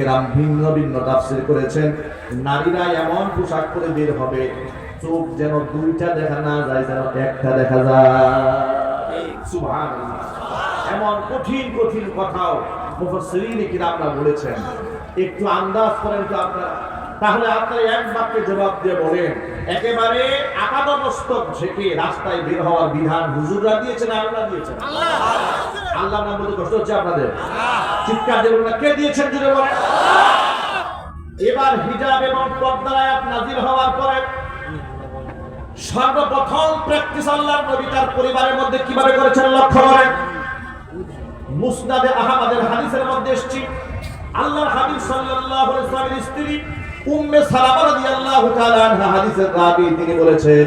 কেরাম ভিন্ন ভিন্ন তাফসির করেছেন। নারীরা এমন পোশাক পরে বের হবে, চোখ যেন দুইটা দেখা না যায়, যেন একটা দেখা যায়। এমন কঠিন কঠিন কথাও মুফাসসিরিন কিরামরা বলেছেন। একটু আন্দাজ করেন তো আপনারা। তাহলে আপনারা এক বাক্যে জবাব দিয়ে বলেন, একেবারে আপাদমস্তক থেকে রাস্তায় বের হওয়ার বিধান হুজুররা দিয়েছেন আল্লাহ দিয়েছেন? আল্লাহ। নাম বলতে কষ্ট হচ্ছে আপনাদের। চিৎকার দেবেন না, কে দিয়েছেন জুড়ে বলেন। এবার হিজাব এবং পর্দার আয়াত নাজিল হওয়ার পরে সর্বপ্রথম প্র্যাকটিস আল্লাহর নবী তার পরিবারের মধ্যে কীভাবে করেছেন লক্ষ্য করেন? মুসনাদে আহমদের হাদিসের মধ্যে এসেছি। আল্লাহর হাবিব সাল্লাল্লাহু আলাইহি ওয়াসাল্লামের স্ত্রী উম্মে সালামা রাদিয়াল্লাহু তাআলা আনহা হাদিসের রাবি, তিনি বলেছেন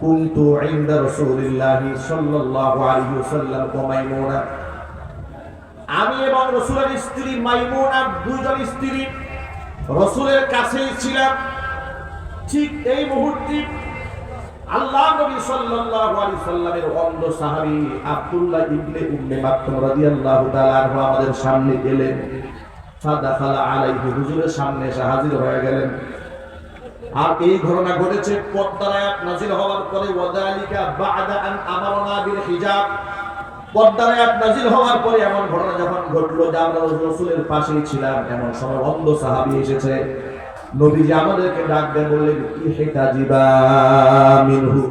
কুনতু ইনদা রাসূলিল্লাহি সাল্লাল্লাহু আলাইহি ওয়াসাল্লাম ওয়া মাইমুনা। আমি এবং রাসূলের স্ত্রী মাইমুনা দুজন স্ত্রী রাসূলের ছিলাম। ঠিক এই মুহূর্তে আল্লাহ নবী সাল্লাল্লাহু আলাইহি সাল্লামের অন্ধ সাহাবী আব্দুল্লাহ ইবনে উম্মে মাকতুম রাদিয়াল্লাহু তাআলা আমাদের সামনে এলেন। ফাদাখালা আলাইহি, হুজুরের সামনে এসে হাজির হয়ে গেলেন। আর এই ঘটনা ঘটেছে পর্দার আয়াত নাজিল হওয়ার পরে ওয়াদালিকা বা'দা আন আমারনা বিল হিজাব। পর্দার আয়াত নাজিল হওয়ার পরে এমন ঘটনা যখন ঘটলো যে আমরা রাসূলের পাশেই ছিলাম এমন সময় অন্ধ সাহাবী এসেছে। নবীজি আমাদেরকে ডাক দিয়ে বললেন কি হেতাজিবা মিনহু?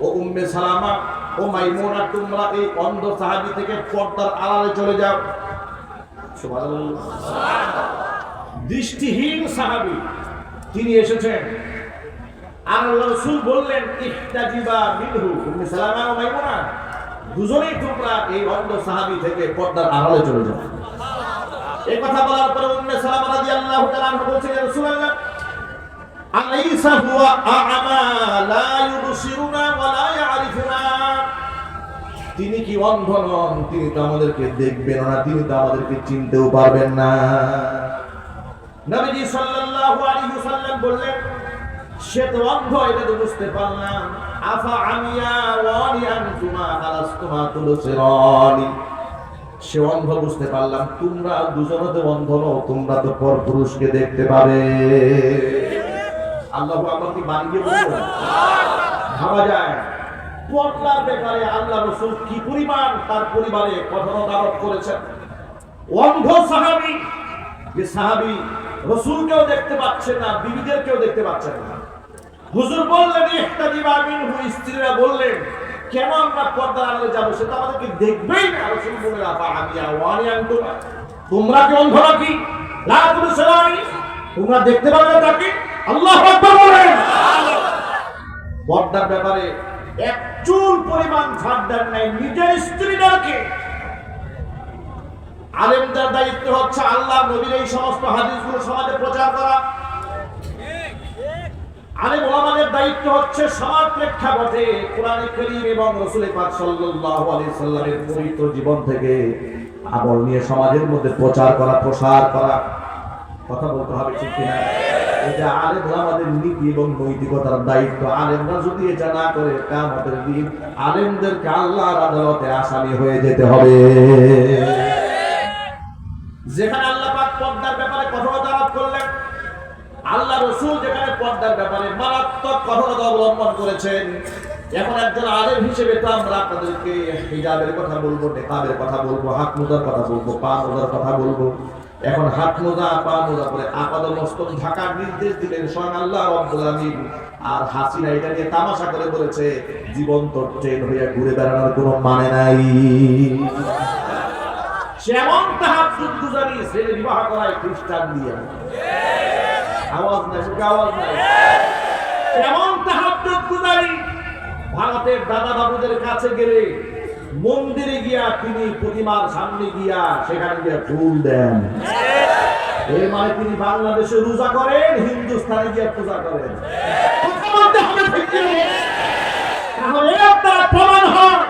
ও উম্মে সালামা ও মাইমুনা তোমরা এই অন্ধ সাহাবী থেকে পর্দার আড়ালে চলে যাও। সুবহানাল্লাহ। দৃষ্টিহীন সাহাবী। তিনি এসেছেন। আল্লাহ রাসূল বললেন, ইহতাজিবা মিনহু। দুজনেই তোমরা এই অন্ধ সাহাবী থেকে পর্দার আড়ালে চলে যাও। এই কথা বলার পরে উম্মে সালামা রাদিয়াল্লাহু তাআলা রাসূলুল্লাহ, আলাইসা হুয়া লা ইউবসিরুনা ওয়া লা ইয়ারিফুনা? তিনি কি অন্ধ নন, তিনি তো আমাদেরকে দেখবেন না, তিনি তো আমাদেরকে চিনতেও পারবেন না। নবীজি সাল্লাল্লাহু আলাইহি ওয়াসাল্লাম বললেন, সে তো অন্ধ, এটা তো বুঝতে পারলাম। আফা আমিয়া ওয়ানি আনতুমা আলাস্তুমা তুলসিরানি? সে অন্ধ বুঝতে পারলাম, তোমরা দুজনে তো অন্ধ নও, তোমরা তো পর পুরুষকে দেখতে পাবে। আল্লাহ আমার কি বানিয়ে বলব ভাবা যায়। পর্দার ব্যাপারে আল্লাহ রসুল কি পরিমাণ তার পরিবারে কঠোরতা আরোপ করেছেন? অন্ধ সাহাবি, যে সাহাবি রসুলকেও দেখতে পাচ্ছেন না, বিবিদেরকেও দেখতে পাচ্ছেন না। হুজুর বললেন স্ত্রীরা বললেন, কেন আমরা পর্দার আড়ালে যাব? সেটা আমাদেরকে দেখবেই না, রসুল বলে তোমরা কি অন্ধ নাকি তোমরা দেখতে পাবে না তাকে? আল্লাহু বলেন। পর্দার ব্যাপারে এক চুল পরিমাণ ছাড় দেন নাই, নিজের স্ত্রীদেরকে। দায়িত্ব হচ্ছে আল্লাহ নবীর এই সমস্ত হাদিসগুলো সমাজে প্রচার করা। আলেম ওলামাদের দায়িত্ব হচ্ছে সমাজ প্রেক্ষাপটে কোরআনে করিম এবং রসুল পাক পবিত্র জীবন থেকে আমল নিয়ে সমাজের মধ্যে প্রচার করা, প্রসার করা। কথা বলতে হবে ঠিক কিনা? এটা আলেম ওলামাদের নীতি এবং নৈতিকতার দায়িত্ব। আলেমরা যদি এটা না করে, কিয়ামতের দিন আলেমদেরকে আল্লাহর আদালতে আসামি হয়ে যেতে হবে। যেখানে আল্লাহ পাক পর্দার ব্যাপারে কঠোরতা আরোপ করলেন, আল্লাহ রসুল যেখানে পর্দার ব্যাপারে মারাত্মক কঠোরতা অবলম্বন করেছেন, এখন একজন আলেম হিসেবে তো আমরা আপনাদেরকে হিজাবের কথা বলব নেকাবের কথা বলব হাত মোজার কথা বলব পা মোজার কথা বলব। এখন হাত মোজা পা মোজা করে আপাদ মস্তক ঢাকার নির্দেশ দিলেন স্বয়ং আল্লাহ রব্বুল আলামিন। আর হাসিনা এটা নিয়ে তামাশা করে বলেছে, জীবন্ত ট্রেন হইয়া ঘুরে বেড়ানোর কোনো মানে নাই। সেমন তাহাজ্জুদ গুজারি ছেলে বিবাহ করায় খ্রিস্টান দিয়ে আওয়াজ নাই, মুখে আওয়াজ নাই। এমন তাহাজ্জুদ গুজারি ভারতের দাদা বাবুদের কাছে গেলে মন্দিরে গিয়া তিনি প্রতিমার সামনে গিয়া সেখানে গিয়া ফুল দেন। এর মানে তিনি বাংলাদেশে রোজা করেন, হিন্দুস্তানে গিয়া পূজা করেন? তাহলে আপনারা প্রমাণ হয়।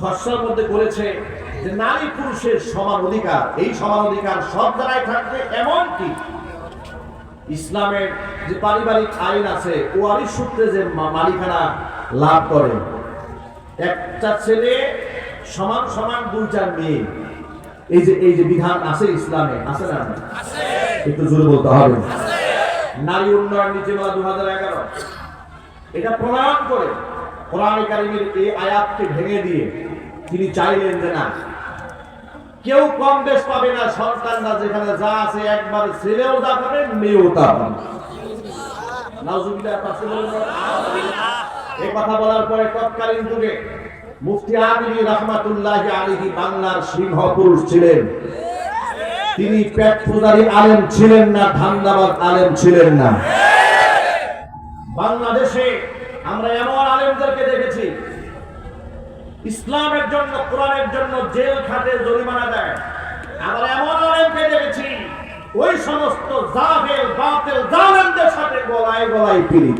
খসড়ার মধ্যে বলেছে যে নারী পুরুষের সমান অধিকার, এই সমান অধিকার সব জায়গায় থাকবে এমন কি ইসলামের যে পারিবারিক আইন আছে ওয়ারিশ সূত্রে যে মালিকানা লাভ করে। একটা ছেলে সমান সমান দুইটা মেয়ে। এই যে এই যে বিধান আছে ইসলামে, আছে না? একটু জোরে বলতে হবে। নারী উন্নয়ন নীতিমালা দু হাজার এগারো। এটা প্রণয়ন করে কোরআন কারিমের এই আয়াতকে ভেঙে দিয়ে তিনি চাইলেন যে না, কেউ কম বেশ পাবে না, সন্তানরা যেখানে যা আছে একবার ছেলেও যা পাবে, মেয়েও তা পাবে। কথা বলার পরে তৎকালীন যুগে মুফতি আমিনী রহমাতুল্লাহ আলিহি বাংলার সিংহ ছিলেন। তিনি পেট পূজারী আলেম ছিলেন না ধান্দাবাদ আলেম ছিলেন না। বাংলাদেশে আমরা এমন আলেমদেরকে দেখেছি। ইসলামের জন্য, কোরআনের জন্য জেল খাটে জরিমানা দেয়। আমরা এমন আলেমকে দেখেছি, ওই সমস্ত জাহেল, বাতিল, জালেমদের সাথে গলায় গলায় পীড়িত।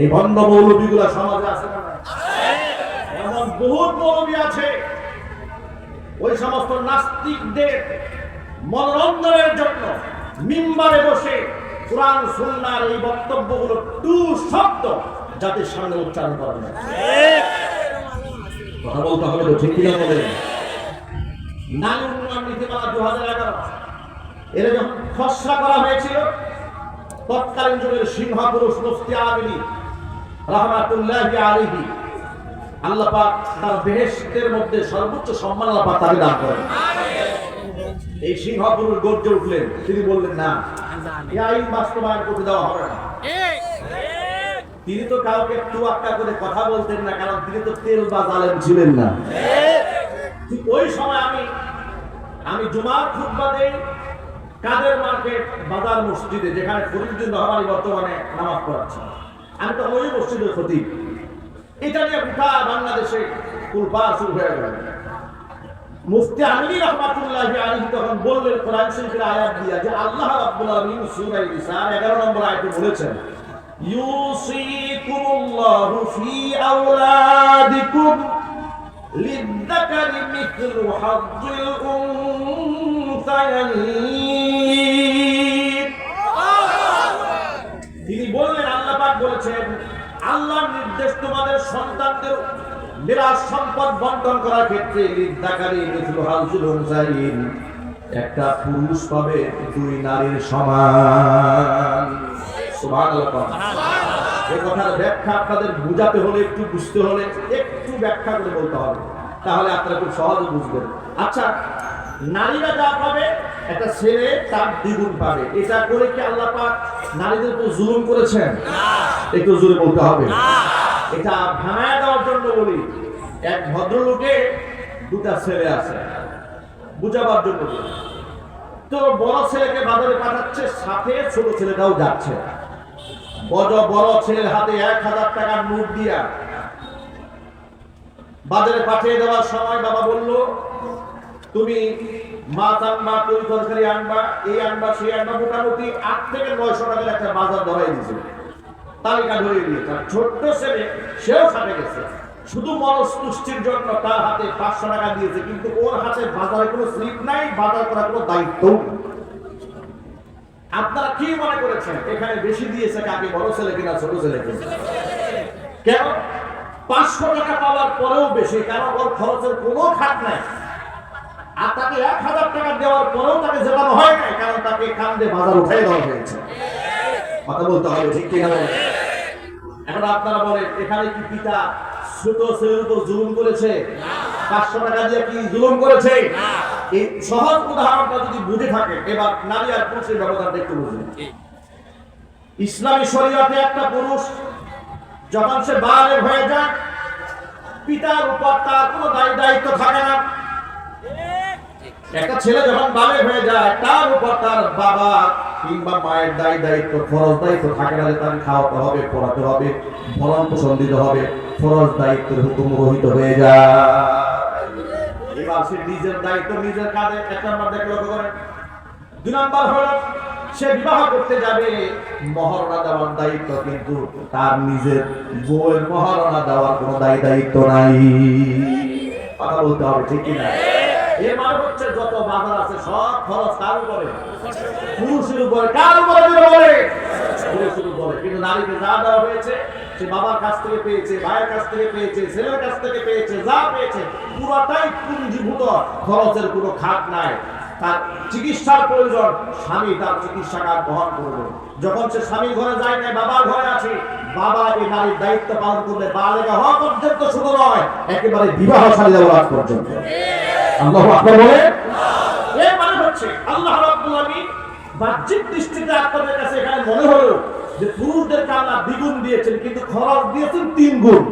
এই বন্ধ মৌলবীগুলা সমাজে আছে না এমন বহুত মৌলবী আছে, ওই সমস্ত নাস্তিকদের মনোরঞ্জনের জন্য মিম্বারে বসে কোরআন, সুন্নার এই বক্তব্যগুলো টু শব্দ জাতির সামনে উচ্চারণ করা যায়। কথা বলতে হবে ঠিক কিনা বলে নীতিমালা দু হাজার এগারো যখন খসড়া করা হয়েছিল, তৎকালীন যুগের সিংহ পুরুষ মুফতি আমিনী রহমাতুল্লাহ আল্লাহ পাক তার বেহেশতের মধ্যে সর্বোচ্চ সম্মান আল্লাহ পাক তাকে দান করেন। এই সিংহ পুরুষ গর্জে উঠলেন, তিনি বললেন, না এই আইন বাস্তবায়ন করতে দেওয়া হবে না। তিনি তো কাউকে তুয়াক্কা করে কথা বলতেন না কারণ তিনি তো তেল বা জালেম ছিলেন না। ঠিক ওই সময় আমি আমি জুমার খুতবা দেই কাদের মার্কেট বাজার মসজিদে যেখানে ফরিদুদ্দিন রহমানি বর্তমানে নামাজ পড়াচ্ছে। আমি তো ওই মসজিদের খতিব। এটা নিয়ে গোটা বাংলাদেশে কুলপা শুরু হয়ে গেল। মুফতি আলী রহমাতুল্লাহ আলী তখন বললেন, কোরআন শরীফের আয়াত দিয়া যে আল্লাহ রাব্বুল আলামিন সূরা নিসা 11 নম্বর আয়াতে বলেছেন, ইউসিকুমুল্লাহু ফি আওলাদিকুম লিযযাকারি মিথলু হাজ্জুল উনসায়াইন তিনি বললেন, আল্লাহ পাক বলেছেন নির্দেশ তোমাদের সন্তানদের মিরাজ সম্পদ বন্টন করার ক্ষেত্রে লিদ্দাকারী মিথলু হালসুল একটা পুরুষ পাবে দুই নারীর সমান। এই কথার ব্যাখ্যা আপনাদের বুঝাতে হলে একটু বুঝতে হলে একটু ব্যাখ্যা করে বলতে হবে। তাহলে আপনারা খুব সহজে বুঝবেন। আচ্ছা নারীরা যা পাবে একটা ছেলে তার দ্বিগুণ পাবে। এটা করে কি আল্লাহ পাক নারীদের উপর জুলুম করেছেন? একটু জোরে বলতে হবে। এটা ভাঙায় দেওয়ার জন্য বলি, এক ভদ্রলোকে দুটা ছেলে আছে, বুঝাবার জন্য। তো বড় ছেলেকে বাজারে পাঠাচ্ছে, সাথে ছোট ছেলেটাও যাচ্ছে বড় বড় ছেলের হাতে এক হাজার টাকার নোট দিয়া বাজারে পাঠিয়ে দেওয়ার সময় বাবা বলল, তুমি মাছ আনবা তৈরি তরকারি আনবা, এই আনবা, সেই আনবা, মোটামুটি আট থেকে নয়শো টাকার একটা বাজার ধরাই দিয়েছে তালিকা ধরিয়ে দিয়েছে। আর ছোট্ট ছেলে, সেও খাটে গেছে। শুধু মনস্তুষ্টির জন্য তার হাতে পাঁচশো টাকা দিয়েছে, কিন্তু ওর হাতে বাজারে কোনো স্লিপ নাই, বাজার করার কোনো দায়িত্ব আপনারা কি মনে করেছেন? এখানে বেশি দিয়েছে কাকে? বড় ছেলে কিনা, ছোট ছেলে কিনা? কেন? পাঁচশো টাকা পাওয়ার পরেও বেশি, কারণ ওর খরচের কোনো খাত নাই। আর তাকে এক হাজার টাকা দেওয়ার পরেও তাকে জেলানো হয় নাই, কারণ তাকে কান্দে বাজার উঠাই দেওয়া হয়েছে। কথা বলতে হবে, ঠিক কিনা? এখন আপনারা বলেন এখানে কি পিতা ছোট ছেলের উপর জুলুম করেছে? পাঁচশো টাকা দিয়ে কি জুলুম করেছে? এই সহজ উদাহরণটা যদি বুঝে থাকে এবার নারী আর পুরুষের ব্যবধানটা একটু বুঝুন ইসলামী শরীয়তে একটা পুরুষ যখন সে বালে হয়ে যায় পিতার উপর তার কোনো দায়ী দায়িত্ব থাকে না। একটা ছেলে যখন বালে হয়ে যায় তার উপর তার বাবা কিংবা মায়ের দায়ী দায়িত্ব, ফরজ দায়িত্ব থাকে না তাকে খাওয়াতে হবে, পড়াতে হবে ভরণ পোষণ দিতে হবে, ফরজ দায়িত্বের হুকুম রহিত হয়ে যায়। এবার সে নিজের দায়িত্ব নিজের কাঁধে এক নম্বর দেখে লক্ষ্য করেন। দুই নম্বর সে বিবাহ করতে যাবে দেওয়ার দায়িত্ব কিন্তু তার নিজের বউয়ের মহারণা দেওয়ার কোনো দায়ী দায়িত্ব নাই। কথা বলতে হবে, ঠিক কিনা? এর মানে হচ্ছে বাজার আছে, সব খরচ কার উপরে? পুরুষের উপরে। কার উপরে বলে? পুরুষের উপরে। কিন্তু নারীকে যা দেওয়া হয়েছে, সে বাবার কাছ থেকে পেয়েছে, ভাইয়ের কাছ থেকে পেয়েছে, ছেলের কাছ থেকে পেয়েছে, যা পেয়েছে, পুরোটাই পুঞ্জীভূত। খরচের কোনো খাত নাই। তার চিকিৎসার প্রয়োজন, স্বামী তার চিকিৎসাটা বহন করবে। যখন সে স্বামীর ঘরে যায় না বাবার ঘরে আছে, বাবা এই নারীর দায়িত্ব পালন করবে বালেগা হওয়া পর্যন্ত শুধু নয়, একেবারে বিবাহ সারিয়া পর্যন্ত। আল্লাহ আকবার বলে আল্লাহ রাব্বুল আলামিন বাহ্যিক দৃষ্টিতে আপনাদের কাছে এখানে মনে হলো যে পুরুষদেরকে আল্লাহ দ্বিগুণ দিয়েছেন, কিন্তু খরচ দিয়েছেন তিন গুণ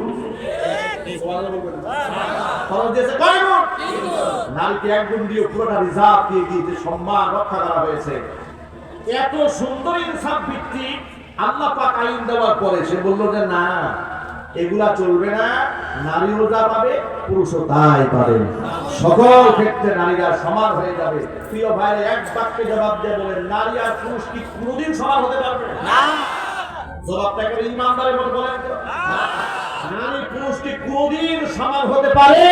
এত সুন্দর ইনসাফ ভিত্তিক আল্লাহ পাক আইন দেওয়ার পরে সে বলল যে না এগুলা চলবে না নারীও যা পাবে পুরুষও তাই পাবে। সকল ক্ষেত্রে নারীরা সমান হয়ে যাবে। প্রিয় ভাইরা এক বাক্যে জবাব দিয়ে বলেন নারী আর পুরুষ কি কোনোদিন সমান হতে পারবে না? জবাবটা করে ইমানদারের মতো বলেন নারী পুরুষ কি কোনোদিন সমান হতে পারে?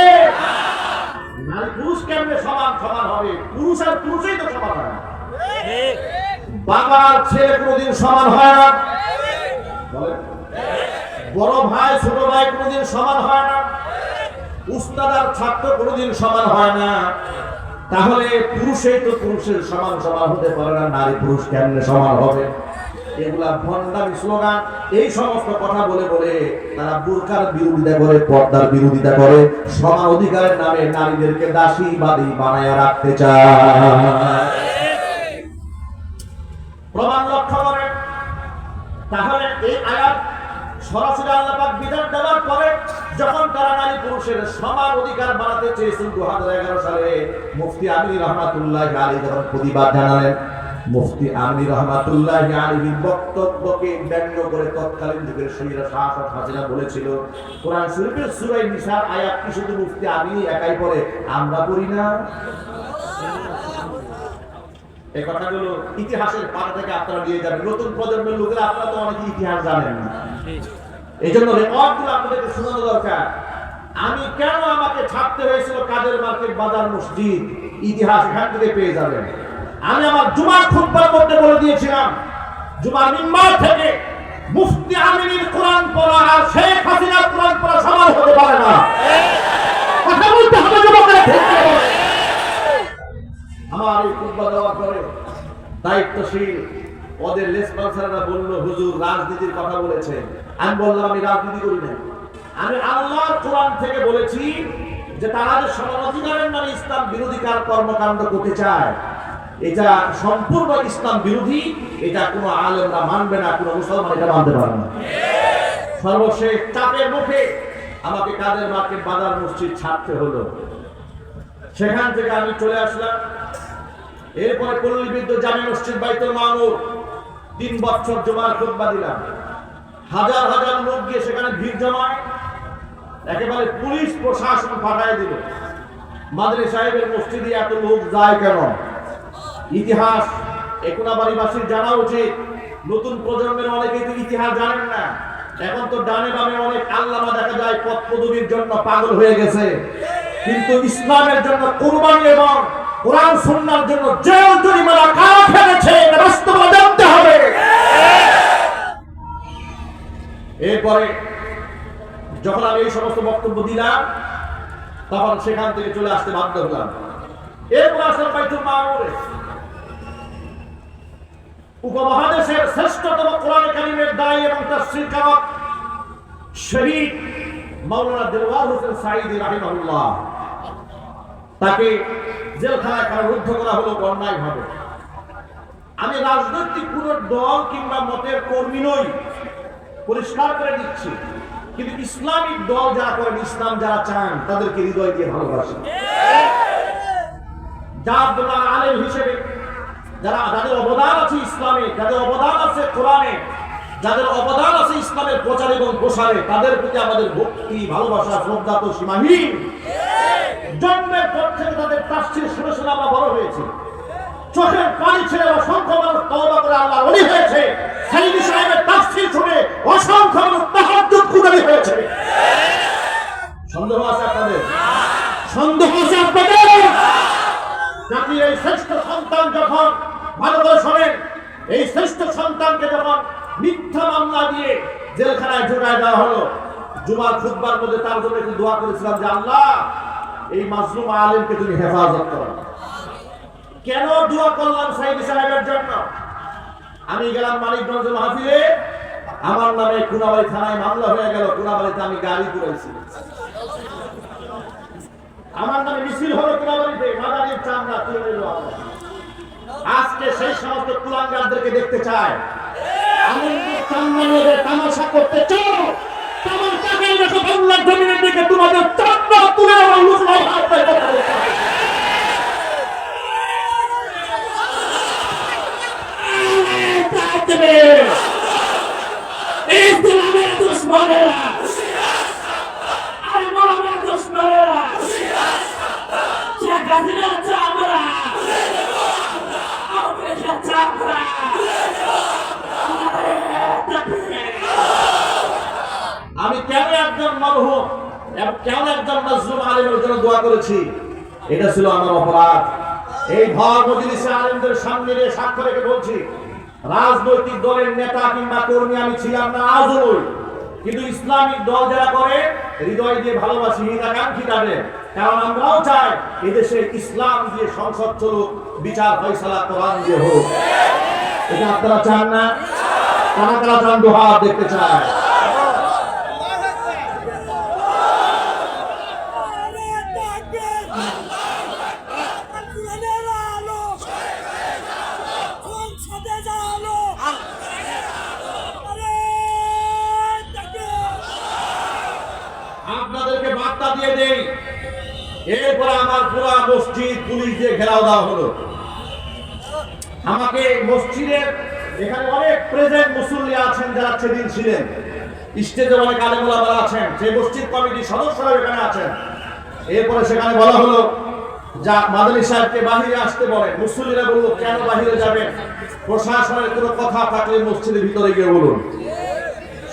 নারী পুরুষ কেমনে সমান সমান হবে? পুরুষ আর পুরুষই তো সমান হয় না। বাবার ছেলে কোনোদিন সমান হয় না? বলেন। বড় ভাই, ছোট ভাই কোনোদিন সমান হয় না। উস্তাদ আর ছাত্র কোনোদিন সমান হয় না। তাহলে পুরুষই তো পুরুষের সমান সমান হতে পারে না, নারী পুরুষ কেমনে সমান হবে? এগুলা ভণ্ডামি স্লোগান, এই সমস্ত কথা বলে বলে তারা বুরকার বিরোধিতা করে, পর্দার বিরোধিতা করে, সমান অধিকারের নামে নারীদেরকে দাসী বাদী বানায় রাখতে চায়। প্রমাণ লক্ষ্য করেন। তাহলে এই আয়াত সরাসরি বিধান দেওয়ার পরে যখন তারা নারী পুরুষের সমান অধিকার বাড়াতে চেয়েছেন দু হাজার এগারো সালে মুফতি আমির রহমাতুল্লাহ আলী যখন প্রতিবাদ জানালেন, মুফতি আমির রহমাতুল্লাহ বক্তব্যকে ব্যঙ্গ করে তৎকালীন যুগের শরীরা বলেছিল, কোরআন শরীফের সুরাই নিসার আয়াত কি শুধু মুফতি আমিরই একাই পড়ে? আমরা পড়ি না। এই কথাগুলো ইতিহাসের পাতা থেকে আপনারা নিয়ে যাবেন। নতুন প্রজন্মের লোকেরা, আপনারা তো অনেক ইতিহাস জানেন না। এই জন্য রেকর্ডগুলো আপনাদেরকে শোনানো দরকার। আমি কেন আমাকে ছাড়তে হয়েছিল কাদের মার্কেট বাজার মসজিদ? ইতিহাস এখান থেকে পেয়ে যাবেন। আমি আমার জুমার খুতবার মধ্যে বলে দিয়েছিলাম জুমার মিম্বার থেকে মুফতি আমিনীর কোরআন পড়া আর শেখ হাসিনার কোরআন পড়া সমান হতে পারে না। কথা বলতে হবে যুবকেরা। আমার এই খুতবা দেওয়ার পরে দায়িত্বশীল ওদের লেসপন্সাররা বলল, হুজুর, রাজনীতির কথা বলেছে। আমি বললাম, আমি রাজনীতি করি না আমি আল্লাহর কোরআন থেকে বলেছি যে তারা যে সমান অধিকারের নামে ইসলাম বিরোধী কার কর্মকাণ্ড করতে চায়, এটা সম্পূর্ণ ইসলাম বিরোধী, এটা কোনো আলেমরা মানবে না, কোনো মুসলমান এটা মানতে পারে না। সর্বশেষ চাপের মুখে আমাকে কাদের মার্কেট বাজার মসজিদ ছাড়তে হলো। সেখান থেকে আমি চলে আসলাম। এরপরে পল্লীবিদ্যুৎ জামে মসজিদ বাইতুল মামুর। তিন বছর জমার খুতবা দিলাম। হাজার হাজার লোক গিয়ে সেখানে ভিড় জমায়। একেবারে পুলিশ প্রশাসন পাঠায় দিল। মাদ্রি সাহেবের মসজিদে এত লোক যায় কেন? ইতিহাস একোনাবাড়িবাসীর জানা উচিত। নতুন প্রজন্মের অনেকেই তো ইতিহাস জানেন না। এখন তো ডানে বামে অনেক আল্লামা দেখা যায় পদ পদবীর জন্য পাগল হয়ে গেছে। কিন্তু ইসলামের জন্য কোরবানি এবং কোরআন সুন্নার জন্য জেল জরিমানা কারা ফেলেছে, এটা বাস্তবে জানতে হবে। এরপরে যখন আমি এই সমস্ত বক্তব্য দিলাম, তখন সেখান থেকে চলে আসতে বাধ্য হলাম। এরপর আসলাম বাইতুল মামুরে উপমহাদেশের শ্রেষ্ঠতম কোরআন কারিমের দায়ী এবং তাফসীর কারক শহীদ মাওলানা দেওয়ার হোসেন সাইদি রাহিমাহুল্লাহ। তাকে জেলখানায় কারারুদ্ধ করা হলো অন্যায় ভাবে। আমি রাজনৈতিক কোন দল কিংবা মতের কর্মী নই, পরিষ্কার করে দিচ্ছি। কিন্তু ইসলামিক দল যারা করেন, ইসলাম যারা চান, তাদেরকে হৃদয় দিয়ে ভালোবাসেন যার আলেম হিসেবে যারা যাদের অবদান আছে ইসলামে, যাদের অবদান আছে কোরআনে, যাদের অবদান আছে ইসলামের প্রচার এবং প্রসারে, তাদের প্রতি আমাদের ভক্তি ভালোবাসা শ্রদ্ধা তো সীমাহীন। জন্মের পর থেকে তাদের তাফসির শুনে শুনে আমরা বড় হয়েছি। চোখের পানি ছেড়ে অসংখ্য মানুষ তওবা করে আল্লাহ ওলি হয়েছে। সাহেবের শুনে অসংখ্য মানুষ তাহাজ্জুদ কুদারি হয়েছে। সন্দেহ আছে আপনাদের? সন্দেহ আছে আপনাদের? জাতির এই শ্রেষ্ঠ সন্তান যখন ভালো করে শোনেন এই শ্রেষ্ঠ সন্তানকে যখন মিথ্যা মামলা দিয়ে জেলখানায় ঢোকায় দেওয়া হলো জুমার খুতবার মধ্যে তার জন্য একটু দোয়া করেছিলাম যে আল্লাহ, এই মাসলুম আলেমকে তুমি হেফাজত করো। কেন দোয়া করলাম সাইদি সাহেবের জন্য? আমি গেলাম মানিকগঞ্জ মাহফিলে, আমার নামে কুনাবাড়ি থানায় মামলা হয়ে গেল কুনাবাড়িতে আমি গাড়ি করেছি আমার নামে মিছিল হলো কুলাবাড়িতে মাদারির চামড়া তুলে নিল আজকে সেই সমস্ত কুলাঙ্গারদেরকে দেখতে চায় আমি তামাশা করতে চাও তামাশাকে দেখো বাংলার জমিনের দিকে তোমাদের চামড়া তুলে আমার লুকলাম হাত পায়ে কথা বলতে হবে। আরে, দেবে। ইসলামের দুশ্মনেরা আরে মোহাম্মদ দুশ্মনেরা শেখ হাসিনার চামড়া আমেরিকার চামড়া আমি কেন একজন মরহুম এবং কেন একজন মজলুম আলিমের জন্য দোয়া করেছি এটা ছিল আমার অপরাধ এই ভর মজলিসে আলিমদের সামনে রে সাক্ষ্য রেখে বলছি রাজনৈতিক দলের নেতা কিংবা কর্মী কিন্তু ইসলামিক দল যারা করে, হৃদয় দিয়ে ভালোবাসি হিতাকাঙ্ক্ষী তাদের কারণ আমরাও চাই এদেশে ইসলাম দিয়ে সংসদ চলুক, বিচার ফয়সালা কোরআন দিয়ে হোক। এটা আপনারা চান না? কারা কারা চান দেখতে চায় আপনাদেরকে বার্তা দিয়ে দেই এরপরে আমার পুরা মসজিদ পুলিশ দিয়ে ঘেরাও দেওয়া হলো। আমাকে মসজিদের এখানে অনেক প্রেজেন্ট মুসল্লি আছেন যারা সেদিন ছিলেন। স্টেজে অনেক আলেমুলামারা আছেন সেই মসজিদ কমিটির সদস্যরা এখানে আছেন। এরপরে সেখানে বলা হলো, যা মাদানী সাহেবকে বাহিরে আসতে বলে। মুসল্লিরা বলল, কেন বাহিরে যাবেন? প্রশাসনের কোনো কথা থাকলে মসজিদের ভিতরে গিয়ে বলুন।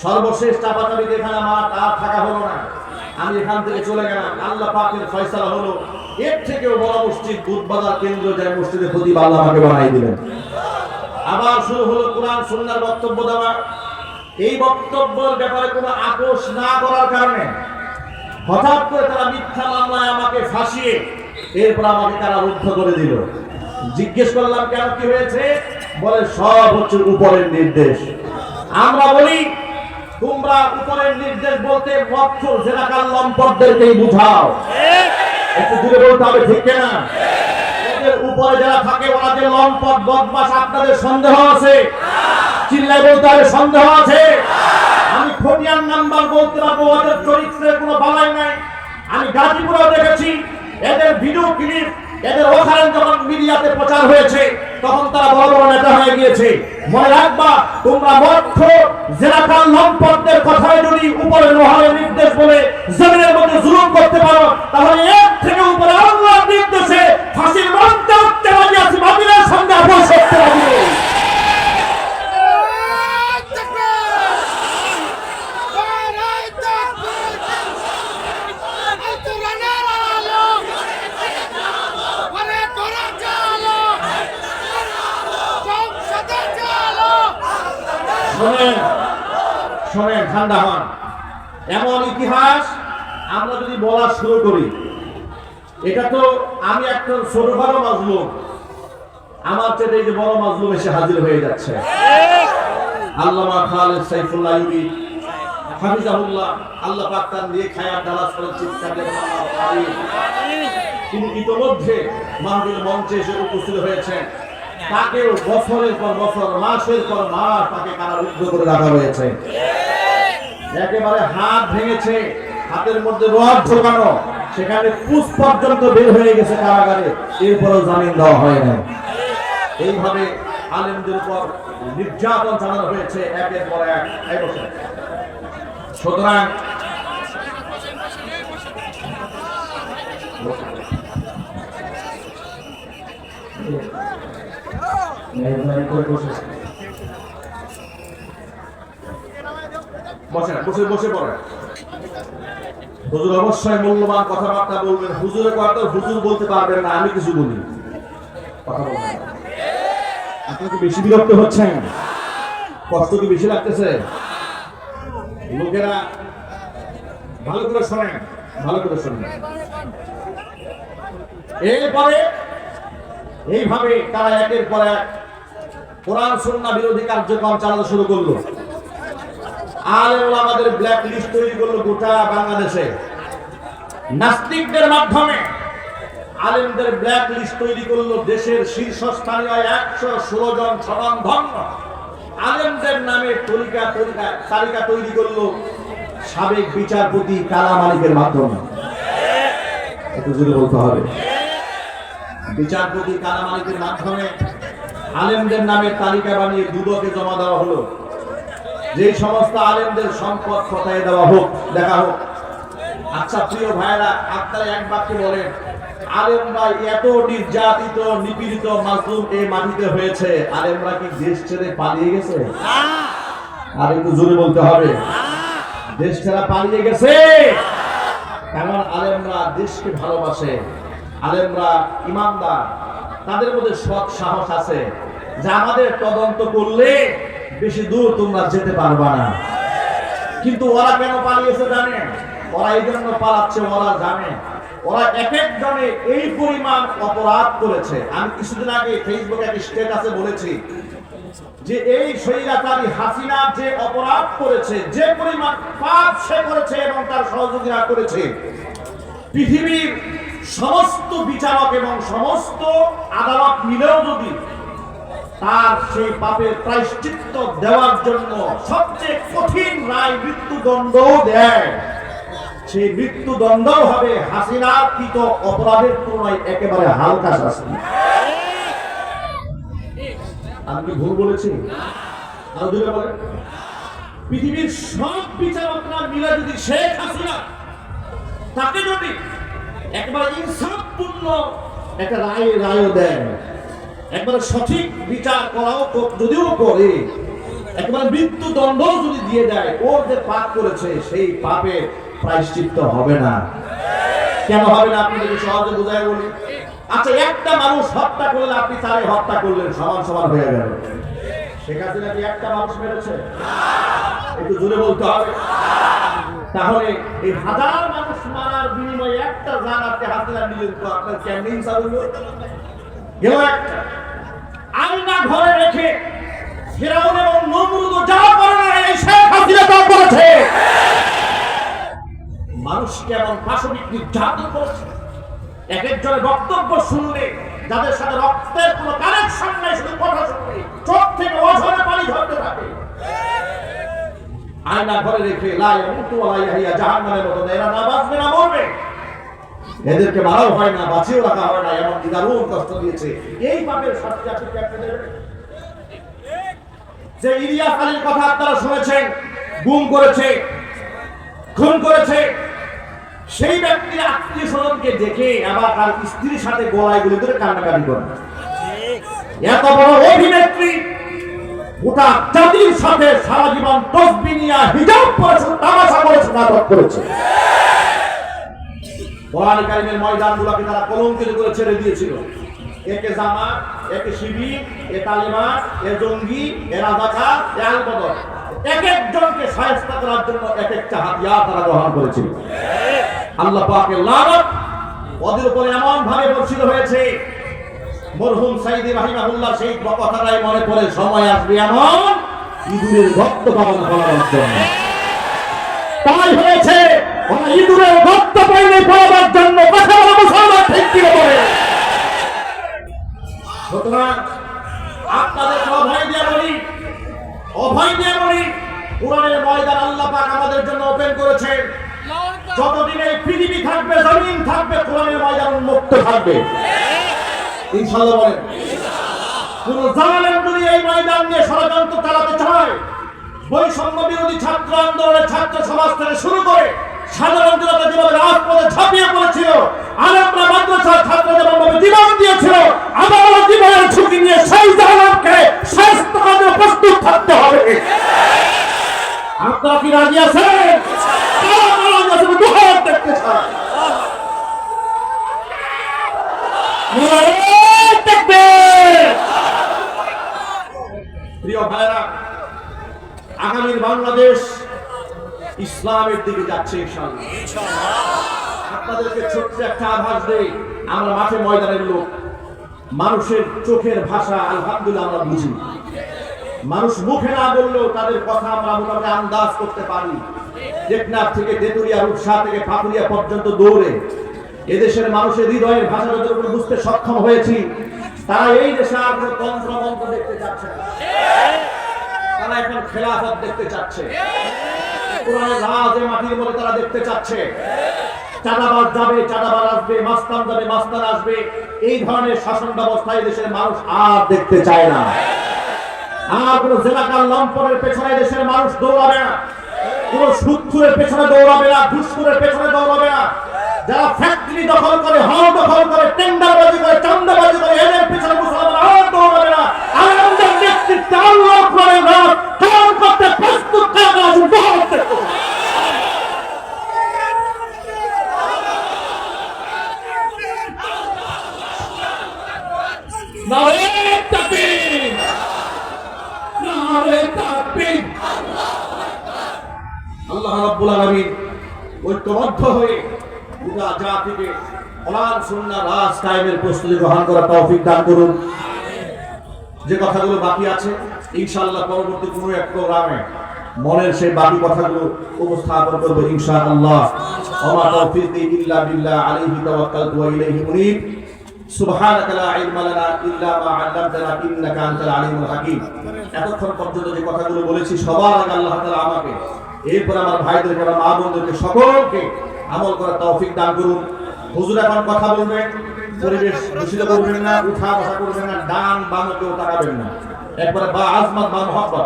সর্বশেষ চাপাচাপিতে এখানে আমার আর থাকা হলো না। আমি এখান থেকে চলে গেলাম। আল্লাহ পাকের ফয়সালা হলো, এর থেকেও বড় মসজিদ বুধবাজার কেন্দ্র যায় মসজিদের প্রতি আল্লাহ আমাকে বানাই দিলেন। আবার শুরু হলো কোরআন, সুন্নার বক্তব্য দেওয়া। এই বক্তব্যের ব্যাপারে কোনো আপোষ না করার কারণে হঠাৎ করে তারা মিথ্যা মামলায় আমাকে ফাঁসিয়ে এরপর আমাকে তারা রুদ্ধ করে দিল। জিজ্ঞেস করলাম, কেন কি হয়েছে? বলে, সব হচ্ছে উপরের নির্দেশ। আমরা বলি তোমরা উপরের নির্দেশ বলতে মৎস্য জেলাকার লম্পটদেরকেই বুঝাও। একটু দূরে বলতে হবে, ঠিক না এদের উপরে যারা থাকে, ওরা যে লম্পট বদমাস আপনাদের সন্দেহ আছে? চিল্লায় বলতে হবে, সন্দেহ আছে? আমি খতিয়ান নাম্বার বলতে পারব, ওদের চরিত্রের কোনো বালাই নাই। আমি গাজীপুরেও দেখেছি, এদের ভিডিও ক্লিপ এদের ওখানে যখন মিডিয়াতে প্রচার হয়েছে, তখন তারা বড় বড় নেতা হয়ে গিয়েছে। মনে রাখবা, তোমরা মধ্য জেলাকার লম্পটদের কথায় যদি উপরে মহানের নির্দেশ বলে জমিনের মধ্যে জুলুম করতে পারো, তাহলে এর থেকে উপরে আল্লাহর নির্দেশে ফাঁসির মঞ্চে উঠতে পারি আছি, বাতিলের সঙ্গে আপোষ করতে। শোনেন শোনেন, ঠান্ডা হন। এমন ইতিহাস আমরা যদি বলা শুরু করি, এটা তো আমি মাজলুম। আমার চেয়ে যে বড় মাজলুম এসে হাজির হয়ে যাচ্ছে। আল্লামা খালেদ সাইফুল্লাহ ইউবি হাফিজাহুল্লাহ, আল্লাহ পাক তার দিয়ে খায়ার দালাস করে চিৎকার। তিনি মঞ্চে এসে উপস্থিত হয়েছেন। তাকেও বছরের পর বছর মাসের পর মাস তাকে কারারুদ্ধ করে রাখা হয়েছে। একেবারে হাত ভেঙেছে হাতের মধ্যে রড ঢোকানো সেখানে পুষ পর্যন্ত বের হয়ে গেছে কারাগারে এরপরও জামিন দেওয়া হয় না এইভাবে আলেমদের উপর নির্যাতন চালানো হয়েছে একের পর এক সুতরাং মেহরবানি হুজুর অবশ্যই মূল্যবান কথাবার্তা বলবেন। হুজুরের কথা হুজুর বলতে পারবেন না, আমি কিছু বলি কথা বলবেন না। আপনি কি বেশি বিরক্ত হচ্ছেন কষ্ট কি বেশি লাগতেছে? লোকেরা ভালো করে শোনেন, ভালো করে শোনেন। এরপরে এইভাবে তারা একের পর এক কোরআন, সুন্নাহ বিরোধী কার্যক্রম চালাতে শুরু করল। আলেম আমাদের ব্ল্যাক লিস্ট তৈরি করল গোটা বাংলাদেশে। নাস্তিকদের মাধ্যমে আলেমদের ব্ল্যাক লিস্ট তৈরি করল দেশের শীর্ষস্থানীয় একশো ষোলো জন স্বনামধন্য আলেমদের নামে তরিকা তালিকা তৈরি করল সাবেক বিচারপতি কালা মালিকের মাধ্যমে। বলতে হবে। বিচারপতি কালা মালিকের মাধ্যমে আলেমদের নামে তালিকা বানিয়ে দুদকে জমা দেওয়া হলো। যে সমস্ত আলেমদের সম্পদ খতায় দেওয়া হোক, দেখা হোক। আচ্ছা প্রিয় ভাইরা আপনারা এক বাক্যে বলেন, আলেমরা এত নির্যাতিত, নিপীড়িত মাসুম এই মাটিতে হয়েছে, আলেমরা কি দেশ ছেড়ে পালিয়ে গেছে? আর একটু জোরে বলতে হবে, দেশ ছেড়ে পালিয়ে গেছে। কারণ আলেমরা দেশকে ভালোবাসে। আলেমরা ইমানদার। তাদের মধ্যে সৎ সাহস আছে যে আমাদের তদন্ত করলে বেশি দূর তোমরা যেতে পারবা না। কিন্তু ওরা কেন পালিয়েছে জানেন ওরা এই জন্য পালাচ্ছে, ওরা জানে। ওরা এক একজনে এই পরিমাণ অপরাধ করেছে। আমি কিছুদিন আগে ফেসবুকে একটা স্টেটাসে বলেছি যে এই স্বৈরাচারী হাসিনা যে অপরাধ করেছে, যে পরিমাণ পাপ সে করেছে এবং তার সহযোগিতা করেছে। পৃথিবীর সমস্ত বিচারক এবং সমস্ত আদালত মিলেও যদি তার সেই পাপের প্রায়শ্চিত্ত দেওয়ার জন্য সবচেয়ে কঠিন রায় মৃত্যুদণ্ড দেয়, সেই মৃত্যুদণ্ড হবে হাসিনার কৃত অপরাধের তুলনায় একেবারে হালকা শাস্তি। আমি ভুল বলেছি? পৃথিবীর সব বিচারকরা মিলে যদি শেখ হাসিনা, তাকে যদি একবার ইনসাফপূর্ণ একটা রায় রায় দেন একবার সঠিক বিচার করাও যদিও করে, একবার মৃত্যুদণ্ড যদি দিয়ে দেয়, ওর যে পাপ করেছে, সেই পাপের প্রায়শ্চিত্ত হবে না। কেন হবে না, আপনি যদি সহজে বোঝায় বলি? আচ্ছা একটা মানুষ হত্যা করলে আপনি তারে হত্যা করলেন, সমান সমান হয়ে গেল। শেখ হাসিনা কি একটা মানুষ মেরেছে? একটু জোরে বলতে হবে। তাহলে এই হাজার মানুষ মারার বিনিময়ে একটা জান আপনি হাসিনা নিলেন তো আপনার কেমনি গেল একটা ঘরে রেখে ফেরাউন এবং নমরুদ যা করে না, এই শেখ হাসিনা তা করেছে। মানুষকে পাশবিক নির্যাতন করছে? এক একজনের বক্তব্য শুনলে যাদের সাথে রক্তের কোনো কানেকশন নাই, শুধু কথা শুনলে, চোখ থেকে অঝরে পানি ঝরতে থাকে। আয়না ঘরে রেখে লাই জাহান্নামের মতো এরা না বাঁচবে না মরবে। এদেরকে মারাও হয় না, বাঁচিয়েও রাখা হয় না, এমন কি দারুণ কষ্ট দিয়েছে। এই পাপের যে ইলিয়াস আলীর কথা আপনারা শুনেছেন, গুম করেছে, খুন করেছে, সেই ব্যক্তির আত্মীয় স্বজনকে দেখে আবার তার স্ত্রীর সাথে গলায় গুলি করে কান্নাকাটি করে। এত বড় অভিনেত্রী গোটা জাতির সাথে সারা জীবন তসবি নিয়ে হিজাব করেছে, তামাশা করেছে, নাটক করেছে। কোরআন কারিমের ময়দানগুলোকে তারা কলঙ্কিত করে ছেড়ে দিয়েছিল। একে জামা একে শিবির, এ তালেবান এ জঙ্গি, এ রাজাকার, এ আলবদর। এক একজনকে সাহায্য করার জন্য এক একটা হাতিয়ার তারা গ্রহণ করেছিল। আল্লাহ পাকের লানত ওদের উপরে এমন ভাবে বর্ষিত হয়েছে মরহুম সাইদি রাহিমাহুল্লাহ সেই কথাটাই মনে পড়ে, সময় আসবে এমন ইঁদুরের ভক্ত কামনা করার জন্য তাই হয়েছে, ওরা ইঁদুরের ভক্ত পাইলে পাওয়ার জন্য কথা বলা মুসলমান ঠিক কিনে বলে? সুতরাং আপনাদের অভয় দিয়ে বলি অভয় দিয়ে বলি, কোরআনের ময়দান আল্লাহ পাক আমাদের জন্য ওপেন করেছেন যতদিন এই পৃথিবী থাকবে, জমিন থাকবে, কোরআনের ময়দান উন্মুক্ত থাকবে। ইনশাআল্লাহ বলেন। কোন জালেম যদি এই ময়দান নিয়ে ষড়যন্ত্র চালাতে চায়, বৈষম্য বিরোধী ছাত্র আন্দোলনের ছাত্র সমাজ থেকে শুরু করে সাধারণ জনতা যেভাবে রাজপথে ঝাঁপিয়ে পড়েছিল, আলমরা মাদ্রাসার ছাত্র যেমনভাবে জীবন দিয়েছিল আমারও জীবনের ঝুঁকি নিয়ে সেই জালেমকে শেষ প্রস্তুত থাকতে হবে। আপনারা কি রাজি আছেন? দেখতে চান। আগামীর বাংলাদেশ ইসলামের দিকে যাচ্ছে আপনাদেরকে ছোট্ট একটা আভাস দেই, আমরা মাঠে ময়দানের লোক। মানুষের চোখের ভাষা আলহামদুল্লাহ আমরা বুঝি। মানুষ মুখে না বললেও তাদের কথা আমরা মোটামুটি আন্দাজ করতে পারি। টেকনাথ থেকে তেতুলিয়া রূপসা থেকে পাপুরিয়া পর্যন্ত দৌড়ে এদেশের মানুষের হৃদয়ের ভাষা যতটুকু বুঝতে সক্ষম হয়েছি, তারা এই দেশে আর কোনো তন্ত্র মন্ত্র দেখতে চাচ্ছে না। তারা এখন খেলাফত দেখতে চাচ্ছে। মাটির তারা দেখতে চাচ্ছে। যাবে, চাঁদাবাজ আসবে, মাস্তান যাবে, মাস্তান আসবে। এই ধরনের শাসন ব্যবস্থা দেশের মানুষ আর দেখতে চায় না। আর কোন জেলাকার লম্পনের পেছনে দেশের মানুষ দৌড়াবে না। কোন সুৎখুরের পেছনে দৌড়াবে না ঘুষখুরের পেছনে দৌড়াবে না। যারা ফ্যাক্টরি দখল করে, হল দখল করে, টেন্ডারবাজি করে চান্দাবাজি করে, এদের পেছনে মুসলমান না। নেতৃত্বে আল্লাহ করে রাত কাম করতে প্রস্তুত আল্লাহ ঐক্যবদ্ধ হয়ে বাকি আছে মনের এতক্ষণ পর্যন্ত যে কথাগুলো বলেছি, সবার আগে আল্লাহ আমাকে, এরপর আমার ভাইদের মা বোনদেরকে সকলকে আমল করার তৌফিক দান করুন। হুজুর এখন কথা বলবেন পরিবেশ দূষিত করবেন না, উঠা বসা করবেন না, ডান বাম কেউ তাকাবেন না। একবারে বা আজমত বা মহব্বত,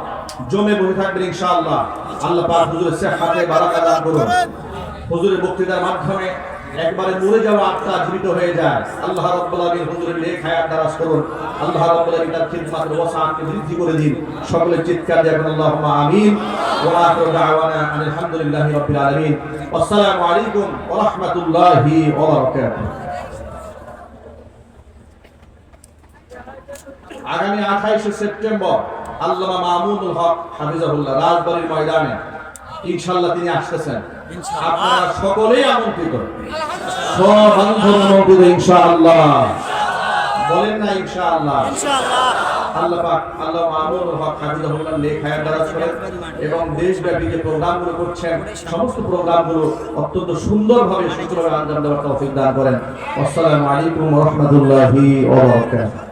জমে বসে থাকবেন ইনশাআল্লাহ। আল্লাহ পাক হুজুরের সেহাতে বারাকা দান করুন। হুজুরের বক্তৃতার মাধ্যমে একবারে মরে যাওয়া আত্মা জীবিত হয়ে যায়। আল্লাহ রাব্বুল আলামিন হুজুরের নেক হায়াত দারাজ করুন। আল্লাহ রাব্বুল আলামিন তার খিদমত ও ওয়াসাআতকে বৃদ্ধি করে দিন। সকলে চিৎকার দিয়ে আল্লাহুম্মা আমিন। ওয়া আখিরু দাওয়ানা আলহামদুলিল্লাহি রাব্বিল আলামিন। আসসালামু আলাইকুম ওয়া রাহমাতুল্লাহি ওয়া বারাকাতুহু। আগামী আঠাইশে সেপ্টেম্বর আল্লামা মাহমুদুল হক হাফিজাহুল্লাহ রাজবাড়ির ময়দানে ইনশাল্লাহ তিনি আসতেছেন। আপনারা সকলেই আমন্ত্রিত। সব ইনশাআল্লাহ। বলেন না ইনশাআল্লাহ। আল্লাহ পাক আল্লাহ হক হাফিজাহুল্লাহ হায়াত দারাজ করেন এবং দেশব্যাপী যে প্রোগ্রামগুলো করছেন সমস্ত প্রোগ্রামগুলো অত্যন্ত সুন্দরভাবে সুন্দরভাবে আঞ্জাম দেওয়ার তৌফিক দান করেন। আসসালামু আলাইকুম ওয়া রাহমাতুল্লাহি ওয়া বারাকাতুহু।